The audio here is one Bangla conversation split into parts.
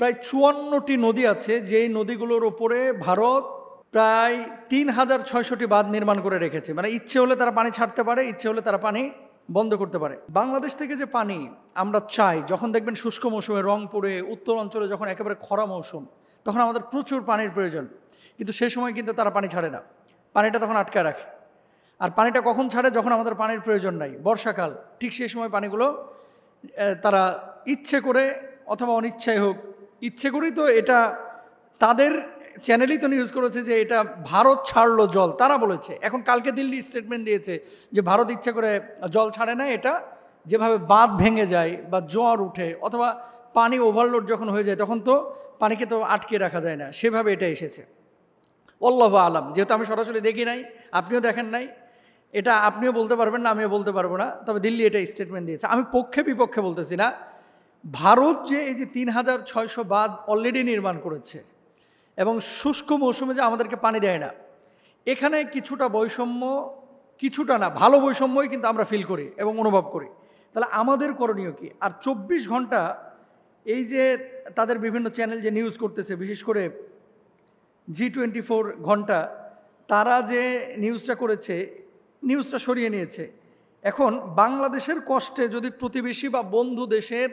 প্রায় চুয়ান্নটি নদী আছে, যেই নদীগুলোর ওপরে ভারত প্রায় তিন হাজার ছয়শটি বাঁধ নির্মাণ করে রেখেছে। মানে ইচ্ছে হলে তারা পানি ছাড়তে পারে, ইচ্ছে হলে তারা পানি বন্ধ করতে পারে। বাংলাদেশ থেকে যে পানি আমরা চাই, যখন দেখবেন শুষ্ক মৌসুমে রংপুরে, উত্তর অঞ্চলে যখন একেবারে খরা মৌসুম, তখন আমাদের প্রচুর পানির প্রয়োজন। কিন্তু সেই সময় কিন্তু তারা পানি ছাড়ে না। পানিটা তখন আটকায় রাখে। আর পানিটা কখন ছাড়ে? যখন আমাদের পানির প্রয়োজন নাই। বর্ষাকাল, ঠিক সেই সময় পানিগুলো তারা ইচ্ছে করে অথবা অনিচ্ছায় হোক ইচ্ছে করেই তো এটা তাদের চ্যানেলই তো নিউজ করেছে যে এটা ভারত ছাড়লো জল। তারা বলেছে, এখন কালকে দিল্লি স্টেটমেন্ট দিয়েছে যে ভারত ইচ্ছে করে জল ছাড়ে না, এটা যেভাবে বাঁধ ভেঙে যায় বা জোয়ার উঠে অথবা পানি ওভারলোড যখন হয়ে যায়, তখন তো পানিকে তো আটকে রাখা যায় না। সেভাবে এটা এসেছে। অল্লাহ আলাম। যেহেতু আমি সরাসরি দেখি নাই, আপনিও দেখেন নাই, এটা আপনিও বলতে পারবেন না, আমিও বলতে পারব না, তবে দিল্লি এটা স্টেটমেন্ট দিয়েছে। আমি পক্ষে বিপক্ষে বলতেছি না। ভারত যে এই যে তিন হাজার ছয়শো বাঁধ অলরেডি নির্মাণ করেছে এবং শুষ্ক মৌসুমে যে আমাদেরকে পানি দেয় না, এখানে কিছুটা বৈষম্য, কিছুটা না, ভালো বৈষম্যই কিন্তু আমরা ফিল করি এবং অনুভব করি। তাহলে আমাদের করণীয় কি? আর চব্বিশ ঘণ্টা এই যে তাদের বিভিন্ন চ্যানেল যে নিউজ করতেছে, বিশেষ করে জি টোয়েন্টি ফোর ঘণ্টা, তারা যে নিউজটা করেছে নিউজটা সরিয়ে নিয়েছে। এখন বাংলাদেশের কষ্টে যদি প্রতিবেশী বা বন্ধু দেশের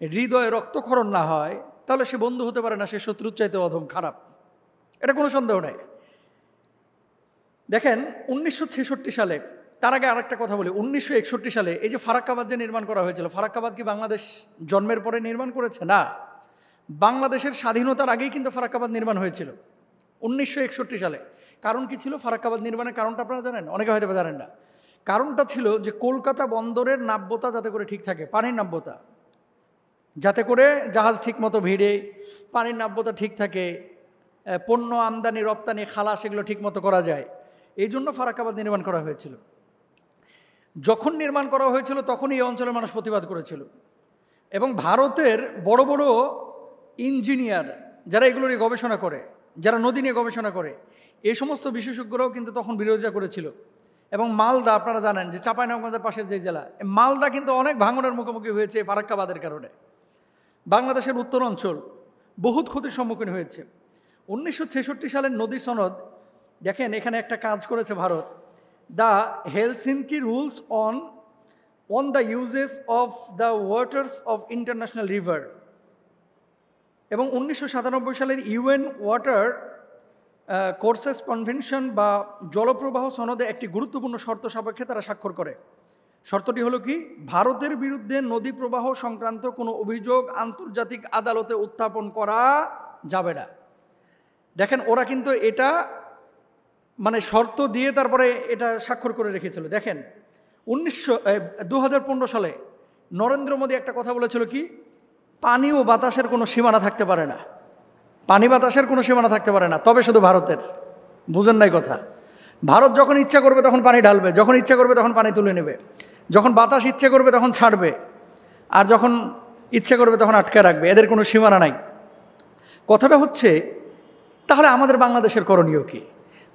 হৃদয়ে রক্তক্ষরণ না হয়, তাহলে সে বন্ধু হতে পারে না, সে শত্রুর চাইতে অধম, খারাপ। এটা কোনো সন্দেহ নাই। দেখেন, উনিশশো ছেষট্টি সালে, তার আগে আরেকটা কথা বলি, উনিশশো একষট্টি সালে এই যে ফারাক্কাবাদ যে নির্মাণ করা হয়েছিল, ফারাক্কাবাদ কি বাংলাদেশ জন্মের পরে নির্মাণ করেছে? না। বাংলাদেশের স্বাধীনতার আগেই কিন্তু ফারাক্কাবাদ নির্মাণ হয়েছিল, উনিশশো একষট্টি সালে। কারণ কি ছিল? ফারাক্কাবাদ নির্মাণের কারণটা আপনারা জানেন? অনেকে হয়তো জানেন না। কারণটা ছিল যে, কলকাতা বন্দরের নাব্যতা যাতে করে ঠিক থাকে, পানির নাব্যতা। যাতে করে জাহাজ ঠিকমতো ভিড়ে, পানির নাব্যতা ঠিক থাকে পণ্য আমদানি, রপ্তানি, খালাস এগুলো ঠিকমতো করা যায়। এই জন্য ফারাক্কাবাদ নির্মাণ করা হয়েছিল। যখন নির্মাণ করা হয়েছিল তখন এই অঞ্চলের মানুষ প্রতিবাদ করেছিল। এবং ভারতের বড় বড় ইঞ্জিনিয়ার যারা এগুলো নিয়ে গবেষণা করে, যারা নদী নিয়ে গবেষণা করে এই সমস্ত বিশেষজ্ঞরাও কিন্তু তখন বিরোধিতা করেছিল। এবং মালদা, আপনারা জানেন যে চাঁপাইনবাবগঞ্জের পাশের যে জেলা মালদা কিন্তু অনেক ভাঙনের মুখোমুখি হয়েছে ফারাক্কাবাদের কারণে। বাংলাদেশের উত্তর অঞ্চল বহুত ক্ষতির সম্মুখীন হয়েছে। উনিশশো ছেষট্টি সালের নদী সনদ, দেখেন এখানে একটা কাজ করেছে Bharat. The Helsinki rules on on the uses of the waters of international river. এবং উনিশশো সাতানব্বই সালের ইউএন ওয়াটার কোর্সেস কনভেনশন বা জলপ্রবাহ সনদে একটি গুরুত্বপূর্ণ শর্ত সাপেক্ষে তারা স্বাক্ষর করে। শর্তটি হলো কি? ভারতের বিরুদ্ধে নদী প্রবাহ সংক্রান্ত কোনো অভিযোগ আন্তর্জাতিক আদালতে উত্থাপন করা যাবে না। দেখেন, ওরা কিন্তু এটা মানে শর্ত দিয়ে তারপরে এটা স্বাক্ষর করে রেখেছিল। দেখেন, উনিশশো দু সালে নরেন্দ্র মোদী একটা কথা বলেছিল কি? পানি ও বাতাসের কোনো সীমানা থাকতে পারে না। পানি বাতাসের কোনো সীমানা থাকতে পারে না, তবে শুধু ভারতের। বুঝেন নাই কথা? ভারত যখন ইচ্ছা করবে তখন পানি ঢালবে, যখন ইচ্ছা করবে তখন পানি তুলে নেবে। যখন বাতাস ইচ্ছে করবে তখন ছাড়বে, আর যখন ইচ্ছে করবে তখন আটকে রাখবে, এদের কোনো সীমানা নাই। কথাটা হচ্ছে, তাহলে আমাদের বাংলাদেশের করণীয় কী?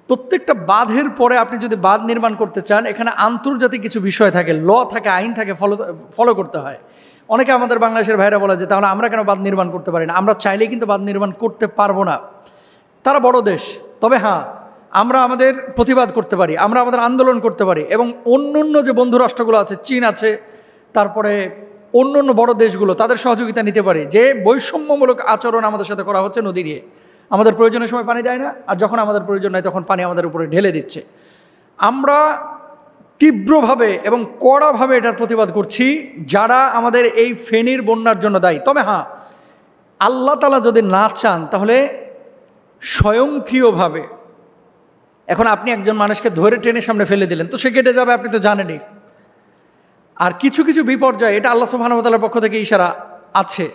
প্রত্যেকটা বাঁধের পরে আপনি যদি বাঁধ নির্মাণ করতে চান, এখানে আন্তর্জাতিক কিছু বিষয় থাকে, ল থাকে, আইন থাকে, ফলো ফলো করতে হয়। অনেকে আমাদের বাংলাদেশের ভাইরা বলে যে, তাহলে আমরা কেন বাঁধ নির্মাণ করতে পারি না? আমরা চাইলেই কিন্তু বাঁধ নির্মাণ করতে পারব না। তারা বড় দেশ, তবে হ্যাঁ আমরা আমাদের প্রতিবাদ করতে পারি, আমরা আমাদের আন্দোলন করতে পারি এবং অন্য অন্য যে বন্ধু রাষ্ট্রগুলো আছে, চীন আছে, তারপরে অন্য অন্য বড় দেশগুলো, তাদের সহযোগিতা নিতে পারি। যে বৈষম্যমূলক আচরণ আমাদের সাথে করা হচ্ছে নদী নিয়ে আমাদের প্রয়োজনের সময় পানি দেয় না, আর যখন আমাদের প্রয়োজন নাই তখন পানি আমাদের উপরে ঢেলে দিচ্ছে। আমরা তীব্রভাবে এবং কড়াভাবে এটার প্রতিবাদ করছি, যারা আমাদের এই ফেনীর বন্যার জন্য দায়ী। তবে হ্যাঁ আল্লাহ তালা যদি না চান, তাহলে স্বয়ংক্রিয়ভাবে এখন আপনি একজন মানুষকে ধরে ট্রেনের সামনে ফেলে দিলেন, তো সে কেটে যাবে, আপনি তো জানেনই। আর কিছু কিছু বিপর্যয়, এটা আল্লাহ সুবাহানুতালার পক্ষ থেকে ইশারা আছে।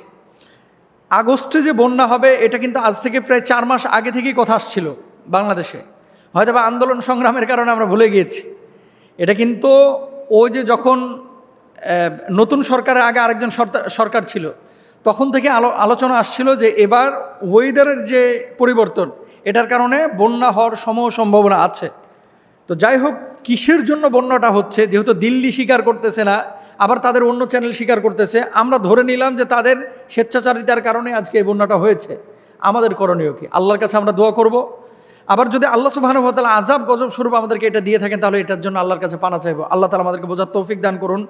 আগস্টে যে বন্যা হবে, এটা কিন্তু আজ থেকে প্রায় চার মাস আগে থেকেই কথা আসছিল বাংলাদেশে। হয়তো বা আন্দোলন সংগ্রামের কারণে আমরা ভুলে গিয়েছি। এটা কিন্তু ও যে যখন নতুন সরকারের আগে আরেকজন সরকার ছিল, তখন থেকে আলো, আলোচনা আসছিল যে এবার ওয়েদারের যে পরিবর্তন এটার কারণে বন্যা হওয়ার সম সম্ভাবনা আছে। তো যাই হোক কিসের জন্য বন্যাটা হচ্ছে? যেহেতু দিল্লি স্বীকার করতেছে না, আবার তাদের অন্য চ্যানেল স্বীকার করতেছে, আমরা ধরে নিলাম যে তাদের স্বেচ্ছাচারিতার কারণে আজকে এই বন্যাটা হয়েছে। আমাদের করণীয় কি? আল্লাহর কাছে আমরা দোয়া করব। আবার যদি আল্লাহ সুবাহানুভতালা আজাব গজব স্বরূপ আমাদেরকে এটা দিয়ে থাকেন, তাহলে এটার জন্য আল্লাহর কাছে পানা চাইব। আল্লাহ তালা আমাদেরকে বোঝার তৌফিক দান করুন।